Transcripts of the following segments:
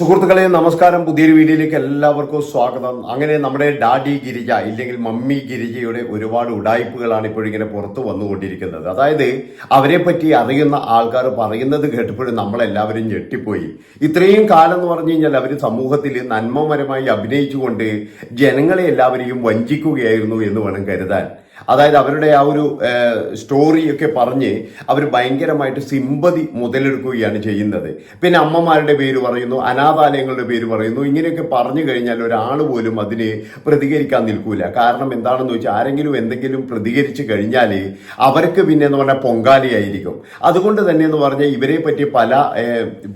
സുഹൃത്തുക്കളെ നമസ്കാരം. പുതിയൊരു വീഡിയോയിലേക്ക് എല്ലാവർക്കും സ്വാഗതം. അങ്ങനെ നമ്മുടെ ഡാഡി ഗിരിജ ഇല്ലെങ്കിൽ മമ്മി ഗിരിജയുടെ ഒരുപാട് ഉടായ്പകളാണ് ഇപ്പോഴിങ്ങനെ പുറത്തു വന്നുകൊണ്ടിരിക്കുന്നത്. അതായത് അവരെ പറ്റി അറിയുന്ന ആൾക്കാർ പറയുന്നത് കേട്ടപ്പോഴും നമ്മളെല്ലാവരും ഞെട്ടിപ്പോയി. ഇത്രയും കാലം എന്ന് പറഞ്ഞു കഴിഞ്ഞാൽ അവർ സമൂഹത്തിൽ നന്മമരമായി അഭിനയിച്ചുകൊണ്ട് ജനങ്ങളെ എല്ലാവരെയും വഞ്ചിക്കുകയായിരുന്നു എന്ന് വേണം കരുതാൻ. അതായത് അവരുടെ ആ ഒരു സ്റ്റോറിയൊക്കെ പറഞ്ഞ് അവർ ഭയങ്കരമായിട്ട് സിമ്പതി മുതലെടുക്കുകയാണ് ചെയ്യുന്നത്. പിന്നെ അമ്മമാരുടെ പേര് പറയുന്നു അനാഥാലയങ്ങളുടെ പേര് പറയുന്നു. ഇങ്ങനെയൊക്കെ പറഞ്ഞു കഴിഞ്ഞാൽ ഒരാൾ പോലും അതിനെ പ്രതികരിക്കാൻ നിൽക്കൂല. കാരണം എന്താണെന്ന് വെച്ചാൽ ആരെങ്കിലും എന്തെങ്കിലും പ്രതികരിച്ചു കഴിഞ്ഞാൽ അവർക്ക് പിന്നെ എന്ന് പറഞ്ഞാൽ പൊങ്കാലിയായിരിക്കും. അതുകൊണ്ട് തന്നെ എന്ന് പറഞ്ഞാൽ ഇവരെ പറ്റി പല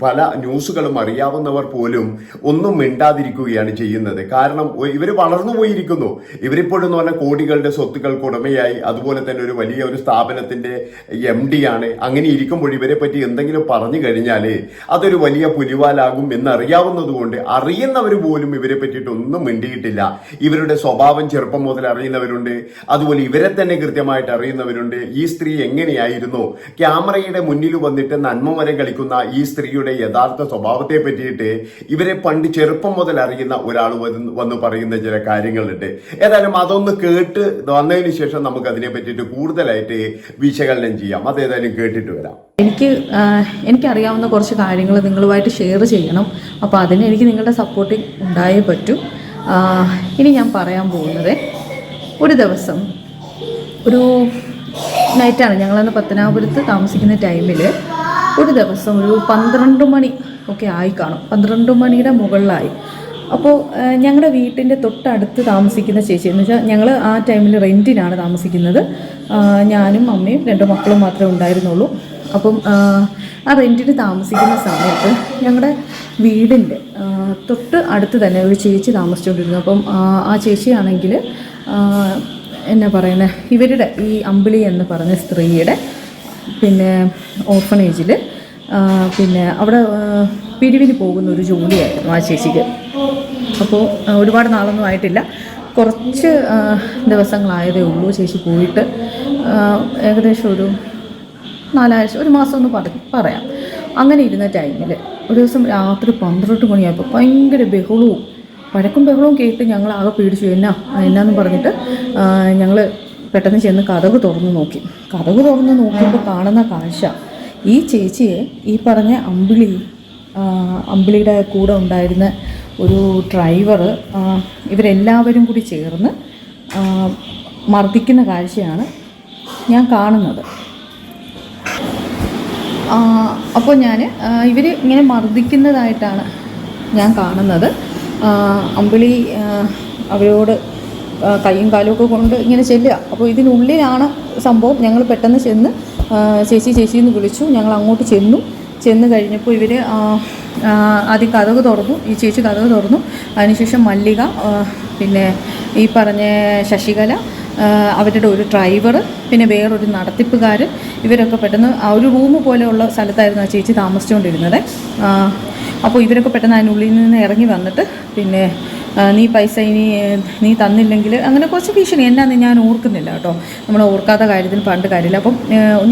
പല ന്യൂസുകളും അറിയാവുന്നവർ പോലും ഒന്നും മിണ്ടാതിരിക്കുകയാണ് ചെയ്യുന്നത്. കാരണം ഇവർ വളർന്നു പോയിരിക്കുന്നു. ഇവരിപ്പോഴും എന്ന് പറഞ്ഞാൽ കോടികളുടെ സ്വത്തുക്കൾക്ക് ഉടമയായി. അതുപോലെ തന്നെ ഒരു വലിയ ഒരു സ്ഥാപനത്തിന്റെ എം ഡി ആണ്. അങ്ങനെ ഇരിക്കുമ്പോൾ ഇവരെ പറ്റി എന്തെങ്കിലും പറഞ്ഞു കഴിഞ്ഞാൽ അതൊരു വലിയ പുലിവാലാകും എന്നറിയാവുന്നത് കൊണ്ട് അറിയുന്നവർ പോലും ഇവരെ പറ്റിയിട്ടൊന്നും മിണ്ടിയിട്ടില്ല. ഇവരുടെ സ്വഭാവം ചെറുപ്പം മുതൽ അറിയുന്നവരുണ്ട്. അതുപോലെ ഇവരെ തന്നെ കൃത്യമായിട്ട് അറിയുന്നവരുണ്ട്. ഈ സ്ത്രീ എങ്ങനെയായിരുന്നു? ക്യാമറയുടെ മുന്നിൽ വന്നിട്ട് നന്മ വരെ കളിക്കുന്ന ഈ സ്ത്രീയുടെ യഥാർത്ഥ സ്വഭാവത്തെ പറ്റിയിട്ട് ഇവരെ പണ്ട് ചെറുപ്പം മുതൽ അറിയുന്ന ഒരാൾ വന്ന് പറയുന്ന ചില കാര്യങ്ങളുണ്ട്. ഏതായാലും അതൊന്ന് കേട്ട് വന്നതിന് ശേഷം നമുക്ക് അതിനെ പറ്റിയിട്ട് കൂടുതലായിട്ട് വിശകലനം ചെയ്യാം. അതേതായാലും കേട്ടിട്ട് വരാം. എനിക്ക് എനിക്കറിയാവുന്ന കുറച്ച് കാര്യങ്ങൾ നിങ്ങളുമായിട്ട് ഷെയർ ചെയ്യണം. അപ്പോൾ അതിന് എനിക്ക് നിങ്ങളുടെ സപ്പോർട്ടിങ് ഉണ്ടായേ പറ്റൂ. ഇനി ഞാൻ പറയാൻ പോകുന്നത് ഒരു ദിവസം ഒരു നൈറ്റാണ് ഞങ്ങളന്ന് പത്തനാപുരത്ത് താമസിക്കുന്ന ടൈമിൽ ഒരു ദിവസം ഒരു പന്ത്രണ്ട് മണി ഒക്കെ ആയി കാണും. പന്ത്രണ്ട് മണിയുടെ മുകളിലായി. അപ്പോൾ ഞങ്ങളുടെ വീട്ടിന്റെ തൊട്ടടുത്ത് താമസിക്കുന്ന ചേച്ചി എന്ന് വെച്ചാൽ ഞങ്ങൾ ആ ടൈമിൽ റെന്റിനാണ് താമസിക്കുന്നത്. ഞാനും അമ്മയും രണ്ട് മക്കളും മാത്രമേ ഉണ്ടായിരുന്നുള്ളൂ. അപ്പം ആ, റെന്റിന് താമസിക്കുന്ന സമയത്ത് ഞങ്ങളുടെ വീടിന്റെ തൊട്ട് അടുത്ത് തന്നെ ഒരു ചേച്ചി താമസിച്ചുകൊണ്ടിരുന്നു അപ്പം ആ, ചേച്ചിയാണെങ്കിൽ എന്നാ പറയുന്നത് ഇവരുടെ ഈ അമ്പിളി എന്ന് പറഞ്ഞ സ്ത്രീയുടെ പിന്നെ ഓർഫണേജിൽ പിന്നെ അവിടെ പിരിവിന് പോകുന്ന ഒരു ജോലിയായിരുന്നു ആ ചേച്ചിക്ക്. അപ്പോൾ ഒരുപാട് നാളൊന്നും ആയിട്ടില്ല. കുറച്ച് ദിവസങ്ങളായതേ ഉള്ളൂ ചേച്ചി പോയിട്ട്. ഏകദേശം ഒരു നാലാഴ്ച ഒരു മാസം എന്ന് പറ പറയാം. അങ്ങനെ ഇരുന്ന ടൈമിൽ ഒരു ദിവസം രാത്രി പന്ത്രണ്ട് മണിയായപ്പോൾ ഭയങ്കര ബഹളവും പഴക്കും ബഹളവും കേട്ട് ഞങ്ങൾ ആകെ പേടിച്ചു. എന്നാ എന്നാന്ന് പറഞ്ഞിട്ട് ഞങ്ങൾ പെട്ടെന്ന് ചെന്ന് കഥവ് തുറന്ന് നോക്കി. കഥവ് തുറന്ന് നോക്കിയപ്പോൾ കാണുന്ന കാഴ്ച ഈ ചേച്ചിയെ ഈ പറഞ്ഞ അമ്പിളി അമ്പിളിയുടെ കൂടെ ഉണ്ടായിരുന്ന ഒരു ഡ്രൈവർ ഇവരെല്ലാവരും കൂടി ചേർന്ന് മർദ്ദിക്കുന്ന കാഴ്ചയാണ് ഞാൻ കാണുന്നത്. അപ്പോൾ ഞാൻ ഇവർ ഇങ്ങനെ മർദ്ദിക്കുന്നതായിട്ടാണ് ഞാൻ കാണുന്നത്. അമ്പിളി അവരോട് കൈയും കാലുമൊക്കെ കൊണ്ട് ഇങ്ങനെ ചെല്ലുക. അപ്പോൾ ഇതിനുള്ളിലാണ് സംഭവം. ഞങ്ങൾ പെട്ടെന്ന് ചെന്ന് ചേച്ചി ചേച്ചി എന്ന് വിളിച്ചു. ഞങ്ങൾ അങ്ങോട്ട് ചെന്നു. ചെന്ന് കഴിഞ്ഞപ്പോൾ ഇവർ ആദ്യം കഥക് തുറന്നു. ഈ ചേച്ചി കഥക് തുറന്നു. അതിനുശേഷം മല്ലിക പിന്നെ ഈ പറഞ്ഞ ശശികല അവരുടെ ഒരു ഡ്രൈവർ പിന്നെ വേറൊരു നടത്തിപ്പുകാർ ഇവരൊക്കെ പെട്ടെന്ന് ആ ഒരു റൂം പോലെയുള്ള സ്ഥലത്തായിരുന്നു ആ ചേച്ചി താമസിച്ചുകൊണ്ടിരുന്നത്. അപ്പോൾ ഇവരൊക്കെ പെട്ടെന്ന് അതിനുള്ളിൽ നിന്ന് ഇറങ്ങി വന്നിട്ട് പിന്നെ നീ പൈസ ഇനി നീ തന്നില്ലെങ്കിൽ അങ്ങനെ കുറച്ച് ഭീഷണി. എന്നാന്ന് ഞാൻ ഓർക്കുന്നില്ല കേട്ടോ. നമ്മൾ ഓർക്കാത്ത കാര്യത്തിന് പണ്ട് കാര്യമില്ല. അപ്പം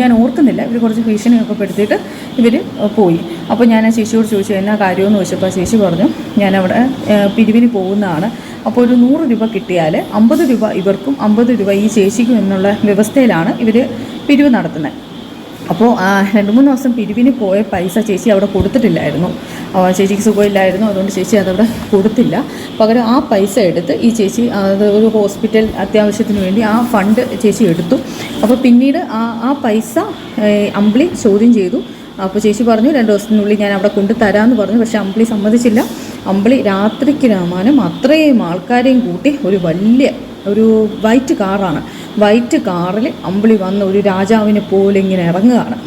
ഞാൻ ഓർക്കുന്നില്ല. ഇവർ കുറച്ച് ഭീഷണിയൊക്കെ പെടുത്തിയിട്ട് ഇവർ പോയി. അപ്പോൾ ഞാൻ ആ ചേച്ചിയോട് ചോദിച്ചു എന്നാ കാര്യമെന്ന് ചോദിച്ചപ്പോൾ ചേച്ചി പറഞ്ഞു ഞാനവിടെ അവിടെ പിരിവിന് പോകുന്നതാണ്. അപ്പോൾ ഒരു നൂറ് രൂപ കിട്ടിയാൽ അമ്പത് രൂപ ഇവർക്കും അമ്പത് രൂപ ഈ ചേച്ചിക്കും എന്നുള്ള വ്യവസ്ഥയിലാണ് ഇവർ പിരിവ് നടത്തുന്നത്. അപ്പോൾ രണ്ട് മൂന്ന് ദിവസം പിരിവിന് പോയ പൈസ ചേച്ചി അവിടെ കൊടുത്തിട്ടില്ലായിരുന്നു. ചേച്ചിക്ക് സുഖമില്ലായിരുന്നു. അതുകൊണ്ട് ചേച്ചി അതവിടെ കൊടുത്തില്ല. പകരം ആ പൈസ എടുത്ത് ഈ ചേച്ചി അത് ഒരു ഹോസ്പിറ്റൽ അത്യാവശ്യത്തിന് വേണ്ടി ആ ഫണ്ട് ചേച്ചി എടുത്തു. അപ്പോൾ പിന്നീട് ആ ആ പൈസ അമ്പിളി ചോദ്യം ചെയ്തു. അപ്പോൾ ചേച്ചി പറഞ്ഞു രണ്ട് ദിവസത്തിനുള്ളിൽ ഞാൻ അവിടെ കൊണ്ടു തരാമെന്ന് പറഞ്ഞു. പക്ഷേ അമ്പിളി സമ്മതിച്ചില്ല. അമ്പിളി രാത്രിക്ക് രാമാനം അത്രയും ആൾക്കാരെയും കൂട്ടി ഒരു വലിയ ഒരു വൈറ്റ് കാറാണ്. വൈറ്റ് കാറിൽ അമ്പിളി വന്ന് ഒരു രാജാവിനെ പോലെ ഇങ്ങനെ ഇറങ്ങുകയാണ്.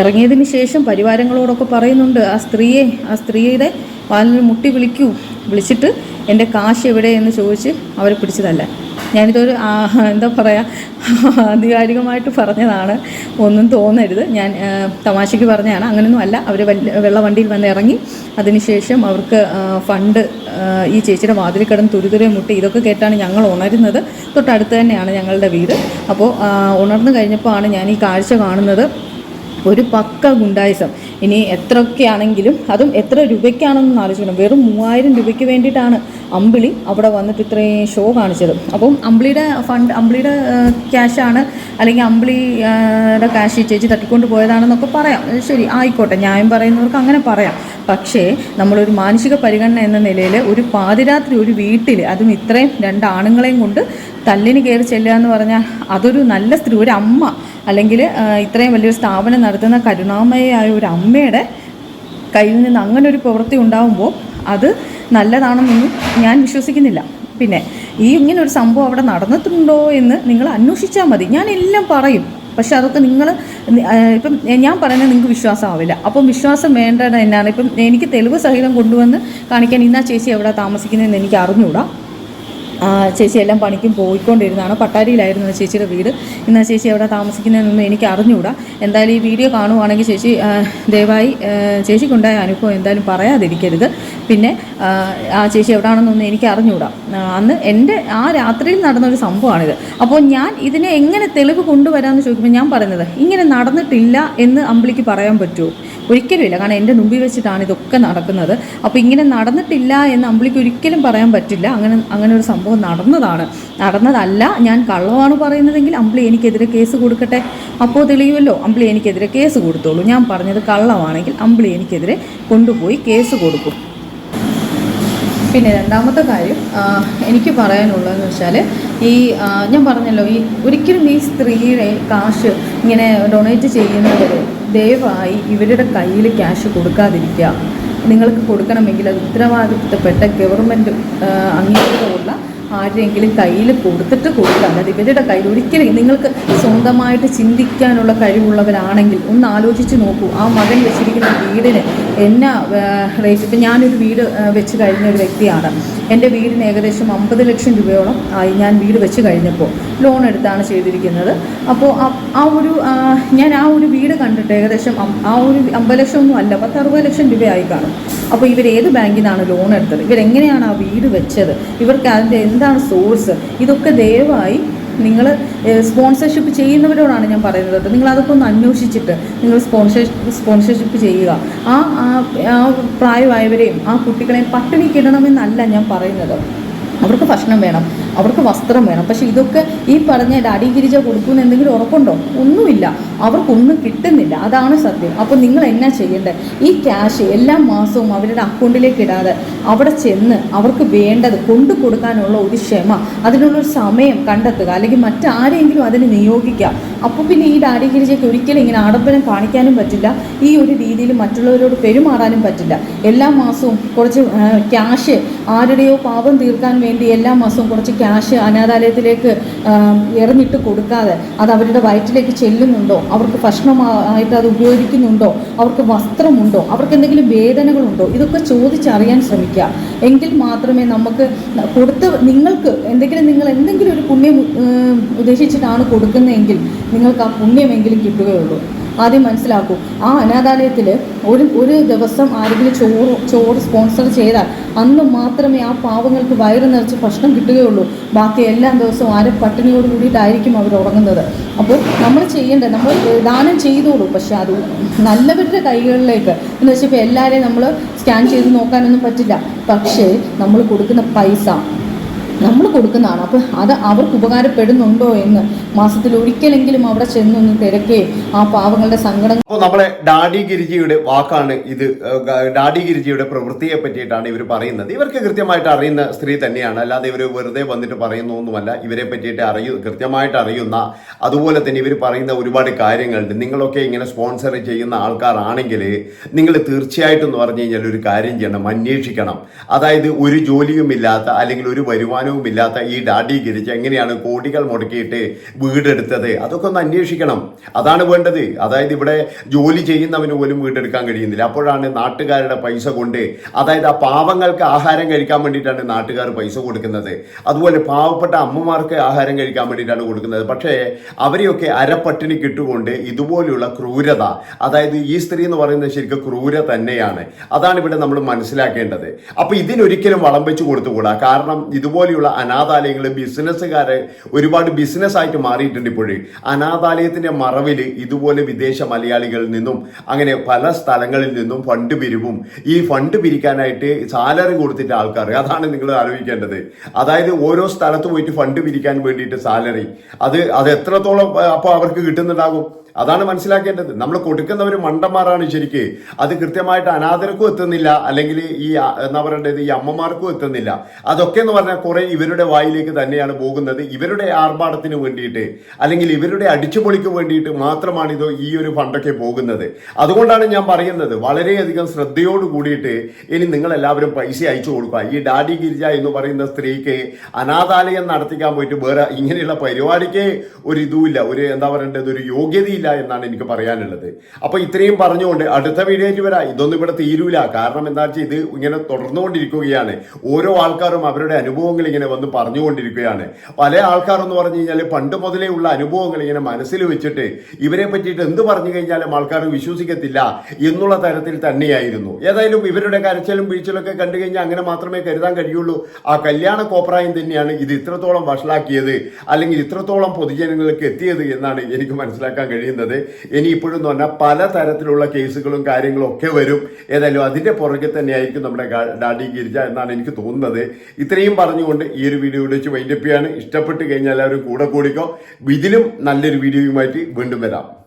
ഇറങ്ങിയതിന് ശേഷം പരിവാരങ്ങളോടൊക്കെ പറയുന്നുണ്ട് ആ സ്ത്രീയെ ആ സ്ത്രീയുടെ വാലിൽ മുട്ടി വിളിക്കൂ വിളിച്ചിട്ട് എന്റെ കാശ് എവിടെ എന്ന് ചോദിച്ച് അവരെ പിടിച്ചതല്ല. ഞാനിതൊരു എന്താ പറയുക ആധികാരികമായിട്ട് പറഞ്ഞതാണ്. ഒന്നും തോന്നരുത്. ഞാൻ തമാശയ്ക്ക് പറഞ്ഞതാണ്. അങ്ങനെയൊന്നും അല്ല. അവർ വെള്ളവണ്ടിയിൽ വന്ന് ഇറങ്ങി അതിനുശേഷം അവർക്ക് ഫണ്ട് ഈ ചേച്ചിയുടെ വാതിൽ കിടന്ന് തുരുതുരെ മുട്ടി ഇതൊക്കെ കേട്ടാണ് ഞങ്ങൾ ഉണരുന്നത്. തൊട്ടടുത്ത് തന്നെയാണ് ഞങ്ങളുടെ വീട്. അപ്പോൾ ഉണർന്നു കഴിഞ്ഞപ്പോൾ ആണ് ഞാൻ ഈ കാഴ്ച കാണുന്നത്. ഒരു പക്ക ഗുണ്ടായിസം. ഇനി എത്രയൊക്കെയാണെങ്കിലും അതും എത്ര രൂപയ്ക്കാണെന്ന് ആലോചിക്കണം. വെറും മൂവായിരം രൂപയ്ക്ക് വേണ്ടിയിട്ടാണ് അമ്പിളി അവിടെ വന്നിട്ട് ഇത്രയും ഷോ കാണിച്ചത്. അപ്പം അമ്പിളിയുടെ ഫണ്ട് അമ്പിളിയുടെ ക്യാഷാണ് അല്ലെങ്കിൽ അമ്പിളിയുടെ ക്യാഷ് ചേച്ചി തട്ടിക്കൊണ്ട് പോയതാണെന്നൊക്കെ പറയാം. ശരി ആയിക്കോട്ടെ. ന്യായം പറയുന്നവർക്ക് അങ്ങനെ പറയാം. പക്ഷേ നമ്മളൊരു മാനസിക പരിഗണന എന്ന നിലയിൽ ഒരു പാതിരാത്രി ഒരു വീട്ടിൽ അതും ഇത്രയും രണ്ട് ആണുങ്ങളെയും കൊണ്ട് തല്ലിന് കയറി ചെല്ലുക എന്ന് പറഞ്ഞാൽ അതൊരു നല്ല സ്ത്രീ ഒരു അമ്മ അല്ലെങ്കിൽ ഇത്രയും വലിയൊരു സ്ഥാപനം നടത്തുന്ന കരുണാമയായ ഒരു അമ്മയുടെ കയ്യിൽ നിന്ന് അങ്ങനെ ഒരു പ്രവൃത്തി ഉണ്ടാകുമ്പോൾ അത് നല്ലതാണെന്നൊന്നും ഞാൻ വിശ്വസിക്കുന്നില്ല. പിന്നെ ഈ ഇങ്ങനെ ഒരു സംഭവം അവിടെ നടന്നിട്ടുണ്ടോ എന്ന് നിങ്ങൾ അന്വേഷിച്ചാൽ മതി. ഞാൻ എല്ലാം പറയും. പക്ഷെ അതൊക്കെ നിങ്ങൾ ഇപ്പം ഞാൻ പറയുന്നത് നിങ്ങൾക്ക് വിശ്വാസമാവില്ല അപ്പം വിശ്വാസം വേണ്ടത് എന്നാണ്. ഇപ്പം എനിക്ക് തെളിവ് സഹിതം കൊണ്ടുവന്ന് കാണിക്കാൻ ഇന്നാ ചേച്ചി എവിടെ താമസിക്കുന്നതെന്ന് എനിക്ക് അറിഞ്ഞുകൂടാ ചേച്ചി എല്ലാം പണിക്കും പോയിക്കൊണ്ടിരുന്നതാണ്. പട്ടാരിയിലായിരുന്നു ചേച്ചിയുടെ വീട്. ഇന്ന് ആ ചേച്ചി എവിടെ താമസിക്കുന്നതെന്നൊന്നും എനിക്ക് അറിഞ്ഞുകൂടാ എന്തായാലും ഈ വീഡിയോ കാണുവാണെങ്കിൽ ചേച്ചി ദയവായി ചേച്ചിക്കുണ്ടായ അനുഭവം എന്തായാലും പറയാതിരിക്കരുത്. പിന്നെ ആ, ചേച്ചി എവിടെയാണെന്നൊന്നും എനിക്ക് അറിഞ്ഞുകൂടാ അന്ന് എന്റെ ആ രാത്രിയിൽ നടന്നൊരു സംഭവമാണിത്. അപ്പോൾ ഞാൻ ഇതിനെ എങ്ങനെ തെളിവ് കൊണ്ടുവരാമെന്ന് ചോദിക്കുമ്പോൾ ഞാൻ പറയുന്നത് ഇങ്ങനെ നടന്നിട്ടില്ല എന്ന് അമ്പിളിക്ക് പറയാൻ പറ്റുമോ? ഒരിക്കലും ഇല്ല. കാരണം എന്റെ മുമ്പിൽ വെച്ചിട്ടാണ് ഇതൊക്കെ നടക്കുന്നത്. അപ്പോൾ ഇങ്ങനെ നടന്നിട്ടില്ല എന്ന് അമ്പിളിക്ക് ഒരിക്കലും പറയാൻ പറ്റില്ല. അങ്ങനെ അങ്ങനെ ഒരു സംഭവം നടന്നതാണ്. നടന്നതല്ല ഞാൻ കള്ളമാണ് പറയുന്നതെങ്കിൽ അമ്പിളി എനിക്കെതിരെ കേസ് കൊടുക്കട്ടെ? അപ്പോൾ തെളിയുമല്ലോ അമ്പിളി എനിക്കെതിരെ കേസ് കൊടുത്തോളൂ. ഞാൻ പറഞ്ഞത് കള്ളമാണെങ്കിൽ അമ്പിളി എനിക്കെതിരെ കൊണ്ടുപോയി കേസ് കൊടുക്കും. പിന്നെ രണ്ടാമത്തെ കാര്യം എനിക്ക് പറയാനുള്ളതെന്ന് വെച്ചാൽ ഈ ഞാൻ പറഞ്ഞല്ലോ ഈ ഒരിക്കലും ഈ സ്ത്രീയുടെ കാശ് ഇങ്ങനെ ഡൊണേറ്റ് ചെയ്യുന്നവർ ദയവായി ഇവരുടെ കയ്യിൽ ക്യാഷ് കൊടുക്കാതിരിക്കുക. നിങ്ങൾക്ക് കൊടുക്കണമെങ്കിൽ അത് ഉത്തരവാദിത്തപ്പെട്ട ഗവൺമെന്റ് അംഗീകാരമുള്ള ആരെങ്കിലും കയ്യിൽ കൊടുത്തിട്ട് കൊടുക്കുക. അല്ലാതെ ഇവരുടെ കയ്യിൽ ഒരിക്കലും നിങ്ങൾക്ക് സ്വന്തമായിട്ട് ചിന്തിക്കാനുള്ള കഴിവുള്ളവരാണെങ്കിൽ ഒന്ന് ആലോചിച്ച് നോക്കൂ. ആ മകൻ വെച്ചിരിക്കുന്ന വീടിന് എന്നാ റേറ്റ് ഇപ്പം ഞാനൊരു വീട് വെച്ച് കഴിഞ്ഞ ഒരു വ്യക്തിയാണ്. എന്റെ വീടിന് ഏകദേശം അമ്പത് ലക്ഷം രൂപയോളം ആയി ഞാൻ വീട് വെച്ച് കഴിഞ്ഞപ്പോൾ ലോൺ എടുത്താണ് ചെയ്തിരിക്കുന്നത്. അപ്പോൾ ആ ഒരു ഞാൻ ആ ഒരു വീട് കണ്ടിട്ട് ഏകദേശം ആ ഒരു അമ്പത് ലക്ഷം ഒന്നും അല്ല പത്ത് അറുപത് ലക്ഷം രൂപയായി കാണും. അപ്പോൾ ഇവർ ഏത് ബാങ്കിൽ നിന്നാണ് ലോൺ എടുത്തത്? ഇവരെങ്ങനെയാണ് ആ വീട് വെച്ചത്? ഇവർക്ക് അതിന്റെ എന്താണ് സോഴ്സ്? ഇതൊക്കെ ദയവായി നിങ്ങൾ സ്പോൺസർഷിപ്പ് ചെയ്യുന്നവരോടാണ് ഞാൻ പറയുന്നത്. നിങ്ങൾ അതൊക്കെ ഒന്ന് അന്വേഷിച്ചിട്ട് നിങ്ങൾ സ്പോൺസർ സ്പോൺസർഷിപ്പ് ചെയ്യുക. ആ- ആ പ്രായമായവരെയും ആ കുട്ടികളെയും പട്ടിണി കിടണമെന്നല്ല ഞാൻ പറയുന്നത്. അവർക്ക് ഭക്ഷണം വേണം. അവർക്ക് വസ്ത്രം വേണം. പക്ഷേ ഇതൊക്കെ ഈ പറഞ്ഞ ഡാഡി ഗിരിജ കൊടുക്കുമെന്ന് എന്തെങ്കിലും ഉറപ്പുണ്ടോ? ഒന്നുമില്ല. അവർക്കൊന്നും കിട്ടുന്നില്ല. അതാണ് സത്യം. അപ്പോൾ നിങ്ങൾ എന്നാ ചെയ്യേണ്ടത്? ഈ ക്യാഷ് എല്ലാ മാസവും അവരുടെ അക്കൗണ്ടിലേക്ക് ഇടാതെ അവിടെ ചെന്ന് അവർക്ക് വേണ്ടത് കൊണ്ടു കൊടുക്കാനുള്ള ഒരു ക്ഷമ അതിനുള്ളൊരു സമയം കണ്ടെത്തുക അല്ലെങ്കിൽ മറ്റാരെങ്കിലും അതിന് നിയോഗിക്കാം അപ്പോൾ പിന്നെ ഈ ഡാഡി ഗിരിജയ്ക്ക് ഒരിക്കലും ഇങ്ങനെ ആഡംബരം കാണിക്കാനും പറ്റില്ല. ഈ ഒരു രീതിയിൽ മറ്റുള്ളവരോട് പെരുമാറാനും പറ്റില്ല. എല്ലാ മാസവും കുറച്ച് ക്യാഷ് ആരുടെയോ പാപം തീർക്കാൻ വേണ്ടി എല്ലാ മാസവും കുറച്ച് ക്യാഷ് അനാഥാലയത്തിലേക്ക് എറിഞ്ഞിട്ട് കൊടുക്കാതെ അത് അവരുടെ വയറ്റിലേക്ക് ചെല്ലുന്നുണ്ടോ? അവർക്ക് ഭക്ഷണമായിട്ട് അത് ഉപയോഗിക്കുന്നുണ്ടോ? അവർക്ക് വസ്ത്രമുണ്ടോ? അവർക്ക് എന്തെങ്കിലും വേദനകളുണ്ടോ? ഇതൊക്കെ ചോദിച്ചറിയാൻ ശ്രമിക്കുക. എങ്കിൽ മാത്രമേ നമുക്ക് കൊടുത്ത് നിങ്ങൾക്ക് എന്തെങ്കിലും നിങ്ങൾ എന്തെങ്കിലും ഒരു പുണ്യം ഉദ്ദേശിച്ചിട്ടാണ് കൊടുക്കുന്നതെങ്കിൽ നിങ്ങൾക്ക് ആ പുണ്യമെങ്കിലും കിട്ടുകയുള്ളൂ. ആദ്യം മനസ്സിലാക്കൂ. ആ അനാഥാലയത്തിൽ ഒരു ഒരു ദിവസം ആരെങ്കിലും ചോറ് ചോറ് സ്പോൺസർ ചെയ്താൽ അന്ന് മാത്രമേ ആ പാവങ്ങൾക്ക് വയറ് നിറച്ച് ഭക്ഷണം കിട്ടുകയുള്ളൂ. ബാക്കി എല്ലാ ദിവസവും ആരെ പട്ടിണിയോട് കൂടിയിട്ടായിരിക്കും അവർ ഉറങ്ങുന്നത്. അപ്പോൾ നമ്മൾ ചെയ്യേണ്ടത് നമ്മൾ ദാനം ചെയ്തോളൂ. പക്ഷെ അത് നല്ലവരുടെ കൈകളിലേക്ക്. എന്ന് വെച്ചാൽ ഇപ്പോൾ എല്ലാവരെയും നമ്മൾ സ്കാൻ ചെയ്ത് നോക്കാനൊന്നും പറ്റില്ല. പക്ഷേ നമ്മൾ കൊടുക്കുന്ന പൈസ നമ്മൾ കൊടുക്കുന്നതാണ്. അപ്പോൾ അത് അവർക്ക് ഉപകാരപ്പെടുന്നുണ്ടോ എന്ന് മാസത്തിൽ ഒരിക്കലെങ്കിലും അവിടെ ചെന്നൊന്ന് തിരക്കേ ആ പാവങ്ങളുടെ സങ്കടം അപ്പോൾ നമ്മളെ ഡാഡി ഗിരിജിയുടെ വാക്കാണ് ഇത് ഡാഡി ഗിരിജിയുടെ പ്രവൃത്തിയെ പറ്റിയിട്ടാണ് ഇവർ പറയുന്നത്. ഇവർക്ക് കൃത്യമായിട്ട് അറിയുന്ന സ്ത്രീ തന്നെയാണ്. അല്ലാതെ ഇവർ വെറുതെ വന്നിട്ട് പറയുന്നൊന്നുമല്ല ഇവരെ പറ്റിയിട്ട് അറിയൂ കൃത്യമായിട്ട് അറിയുന്ന അതുപോലെ തന്നെ ഇവർ പറയുന്ന ഒരുപാട് കാര്യങ്ങളുണ്ട്. നിങ്ങളൊക്കെ ഇങ്ങനെ സ്പോൺസർ ചെയ്യുന്ന ആൾക്കാരാണെങ്കിൽ നിങ്ങൾ തീർച്ചയായിട്ടും എന്ന് പറഞ്ഞു കഴിഞ്ഞാൽ ഒരു കാര്യം ചെയ്യണം. അന്വേഷിക്കണം. അതായത് ഒരു ജോലിയുമില്ലാത്ത അല്ലെങ്കിൽ ഒരു വരുമാനവും ഇല്ലാത്ത ഈ ഡാഡി ഗിരിജ എങ്ങനെയാണ് കോടികൾ മുടക്കിയിട്ട് വീടെടുത്തത്? അതൊക്കെ ഒന്ന് അന്വേഷിക്കണം. അതാണ് വേണ്ടത്. അതായത് ഇവിടെ ജോലി ചെയ്യുന്നവന് പോലും വീടെടുക്കാൻ കഴിയുന്നില്ല. അപ്പോഴാണ് നാട്ടുകാരുടെ പൈസ കൊണ്ട് അതായത് ആ പാവങ്ങൾക്ക് ആഹാരം കഴിക്കാൻ വേണ്ടിയിട്ടാണ് നാട്ടുകാർ പൈസ കൊടുക്കുന്നത്. അതുപോലെ പാവപ്പെട്ട അമ്മമാർക്ക് ആഹാരം കഴിക്കാൻ വേണ്ടിയിട്ടാണ് കൊടുക്കുന്നത്. പക്ഷേ അവരെയൊക്കെ അരപ്പട്ടിണി കിട്ടുകൊണ്ട് ഇതുപോലെയുള്ള ക്രൂരത അതായത് ഈ സ്ത്രീ എന്ന് പറയുന്നത് ശരിക്കും ക്രൂര തന്നെയാണ്. അതാണ് ഇവിടെ നമ്മൾ മനസ്സിലാക്കേണ്ടത്. അപ്പൊ ഇതിനൊരിക്കലും വളം വെച്ച് കൊടുത്തുകൂടാ? കാരണം ഇതുപോലെയുള്ള ഇങ്ങനെയുള്ള അനാഥാലയങ്ങൾ ബിസിനസ്സുകാരെ ഒരുപാട് ബിസിനസ്സായിട്ട് മാറിയിട്ടുണ്ട് ഇപ്പോഴേ. അനാഥാലയത്തിന്റെ മറവിൽ ഇതുപോലെ വിദേശ മലയാളികളിൽ നിന്നും അങ്ങനെ പല സ്ഥലങ്ങളിൽ നിന്നും ഫണ്ട് പിരിവും ഈ ഫണ്ട് പിരിക്കാനായിട്ട് സാലറി കൊടുത്തിട്ട് ആൾക്കാർ അതാണ് നിങ്ങൾ ആലോചിക്കേണ്ടത്. അതായത് ഓരോ സ്ഥലത്ത് പോയിട്ട് ഫണ്ട് പിരിക്കാൻ വേണ്ടിയിട്ട് സാലറി അത് അത് എത്രത്തോളം അപ്പോൾ അവർക്ക് കിട്ടുന്നുണ്ടാകും? അതാണ് മനസ്സിലാക്കേണ്ടത്. നമ്മൾ കൊടുക്കുന്നവർ മണ്ടന്മാരാണ് ശരിക്ക്. അത് കൃത്യമായിട്ട് അനാഥർക്കും എത്തുന്നില്ല അല്ലെങ്കിൽ ഈ എന്താ പറയേണ്ടത് ഈ അമ്മമാർക്കും എത്തുന്നില്ല. അതൊക്കെ എന്ന് പറഞ്ഞാൽ കുറെ ഇവരുടെ വായിലേക്ക് തന്നെയാണ് പോകുന്നത്. ഇവരുടെ ആർഭാടത്തിന് വേണ്ടിയിട്ട് അല്ലെങ്കിൽ ഇവരുടെ അടിച്ചുപൊളിക്ക് വേണ്ടിയിട്ട് മാത്രമാണ് ഇത് ഈ ഒരു ഫണ്ടൊക്കെ പോകുന്നത്. അതുകൊണ്ടാണ് ഞാൻ പറയുന്നത് വളരെയധികം ശ്രദ്ധയോട് കൂടിയിട്ട് ഇനി നിങ്ങൾ എല്ലാവരും പൈസ അയച്ചു കൊടുക്കുക. ഈ ഡാഡി ഗിരിജ എന്ന് പറയുന്ന സ്ത്രീക്ക് അനാഥാലയം നടത്തിക്കാൻ പോയിട്ട് വേറെ ഇങ്ങനെയുള്ള പരിപാടിക്ക് ഒരു ഇതുമില്ല. ഒരു എന്താ പറയേണ്ടത് ഒരു യോഗ്യതയില്ല. എന്നാണ് എനിക്ക് പറയാനുള്ളത്. അപ്പോൾ ഇത്രയും പറഞ്ഞുകൊണ്ട് അടുത്ത വീഡിയോയിൽ വരാം. ഇതൊന്നും ഇവിടെ തീരൂല. കാരണം എന്താ വെച്ചാൽ ഇത് ഇങ്ങനെ തുടർന്നുകൊണ്ടിരിക്കുകയാണ്. ഓരോ ആൾക്കാരും അവരുടെ അനുഭവങ്ങൾ ഇങ്ങനെ വന്ന് പറഞ്ഞുകൊണ്ടിരിക്കുകയാണ്. പല ആൾക്കാരെന്ന് പറഞ്ഞു കഴിഞ്ഞാൽ പണ്ട് മുതലേ ഉള്ള അനുഭവങ്ങൾ ഇങ്ങനെ മനസ്സിൽ വെച്ചിട്ട് ഇവരെ പറ്റിയിട്ട് എന്ത് പറഞ്ഞു കഴിഞ്ഞാലും ആൾക്കാർ വിശ്വസിക്കത്തില്ല എന്നുള്ള തരത്തിൽ തന്നെയായിരുന്നു. ഏതായാലും ഇവരുടെ കരച്ചിലും വീഴ്ചലൊക്കെ കണ്ടു കഴിഞ്ഞാൽ അങ്ങനെ മാത്രമേ കരുതാൻ കഴിയുള്ളൂ. ആ കല്യാണ കോപ്രായം തന്നെയാണ് ഇത് ഇത്രത്തോളം വഷളാക്കിയത് അല്ലെങ്കിൽ ഇത്രത്തോളം പൊതുജനങ്ങൾക്ക് എത്തിയത് എന്നാണ് എനിക്ക് മനസ്സിലാക്കാൻ കഴിയുന്നത്. ഇനി ഇപ്പോഴും എന്ന് പറഞ്ഞാൽ പല തരത്തിലുള്ള കേസുകളും കാര്യങ്ങളും ഒക്കെ വരും. ഏതായാലും അതിന്റെ പുറകെ തന്നെയായിരിക്കും നമ്മുടെ ഡാഡി ഗിരിജ എന്നാണ് എനിക്ക് തോന്നുന്നത്. ഇത്രയും പറഞ്ഞുകൊണ്ട് ഈ ഒരു വീഡിയോ വെച്ച് വൈൻഡപ്പ് ചെയ്യാണ്. ഇഷ്ടപ്പെട്ട് കഴിഞ്ഞാൽ എല്ലാവരും കൂടെ കൂടിക്കോ. ഇതിലും നല്ലൊരു വീഡിയോയുമായിട്ട് വീണ്ടും വരാം.